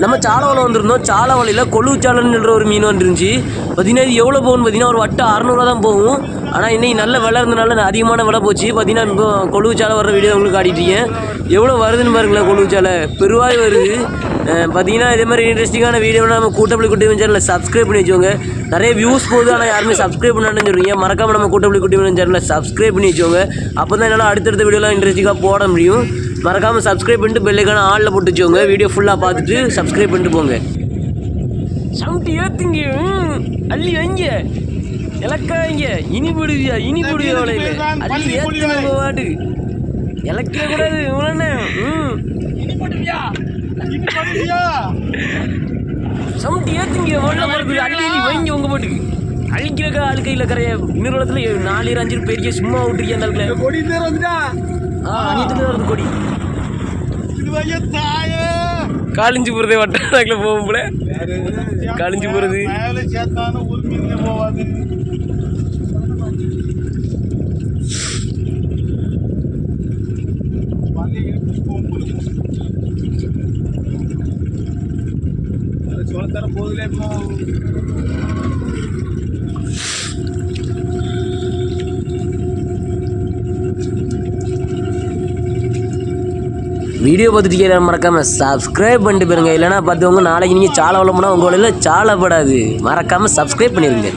நம்ம சாலவலை வந்திருந்தோம். சாலவலையில் கொழு சாலன்ற ஒரு மீன் வந்துருந்துச்சு. பார்த்தீங்கன்னா இது எவ்வளோ போகும்னு பார்த்தீங்கன்னா ஒரு வட்டம் அறநூறுவா தான் போகும். ஆனால் இன்னைக்கு நல்ல விலை இருந்தனால நான் அதிகமான விலை போச்சு. பார்த்தீங்கன்னா இப்போ கொழுவு சாலை வர வீடியோ உங்களுக்கு காட்டிட்டீங்க எவ்வளோ வருதுன்னு பாருங்களேன் கொழுவு சாலை பெருவாய் வருது. பார்த்தீங்கன்னா இதே மாதிரி இன்ட்ரெஸ்டிங்கான வீடியோலாம் நம்ம கூட்டப்பள்ளி குட்டி சேனலில் சப்ஸ்கிரைப் பண்ணி வச்சுக்கோங்க. நிறைய வியூஸ் போகுது ஆனால் யாருமே சப்ஸ்கிரைப் பண்ணான்னு சொல்றீங்க. மறக்காமல் நம்ம கூட்டப்பள்ளி குட்டி சேனலில் சப்ஸ்கிரைப் பண்ணி வச்சுக்கோங்க. அப்போ தான் என்னால் அடுத்தடுத்த வீடியோலாம் இன்ட்ரெஸ்டிங்காக போட முடியும். மறக்காமல் சப்ஸ்கிரைப் பண்ணிட்டு பெல்லைக்கான ஆளில் போட்டு வச்சுக்கோங்க வீடியோ ஃபுல்லாக பார்த்துட்டு சப்ஸ்கிரைப் பண்ணிட்டு போங்க. சவுண்டி ஏத்துங்க. ம், அள்ளி வைங்க. இலக்கா வைங்க இனி போடுவியா இனி போடுவியா அவளையில அள்ளி உங்க பாட்டு இலக்க கூடாது இவ்வளோண்ணே ம். சவுண்ட் ஏத்துங்க. உள்ள போறது அள்ளி வைங்க உங்க பாட்டுக்கு. அழிக்கிறக்கா ஆளு கையில் கரைய. இன்னொரு நாலு அஞ்சு பெரிய சும்மா விட்டுருக்கேன் அந்த ஆளுக்குள்ள. கொடி நேரம் வந்துட்டா. ஆ அணியத்துக்கு வருது கொடி. காலிஞ்சு போகிறதே வட்டாரத்தில் போகும் போல. கழிஞ்சு போறது. மேலே சேர்த்தான ஒரு மீன் போவாது வலி இழுத்து போகும் போது. அது சோளத்தர போதிலே இப்போ வீடியோ பார்த்துட்டு மறக்காம சப்ஸ்கிரைப் பண்ணிட்டு போயிருங்க. இல்லைன்னா பார்த்தவங்க நாளைக்கு நீங்கள் சாலை வளமுன்னா உங்கள் வழியில் சாலப்படாது. மறக்காம சப்ஸ்கிரைப் பண்ணிடுங்க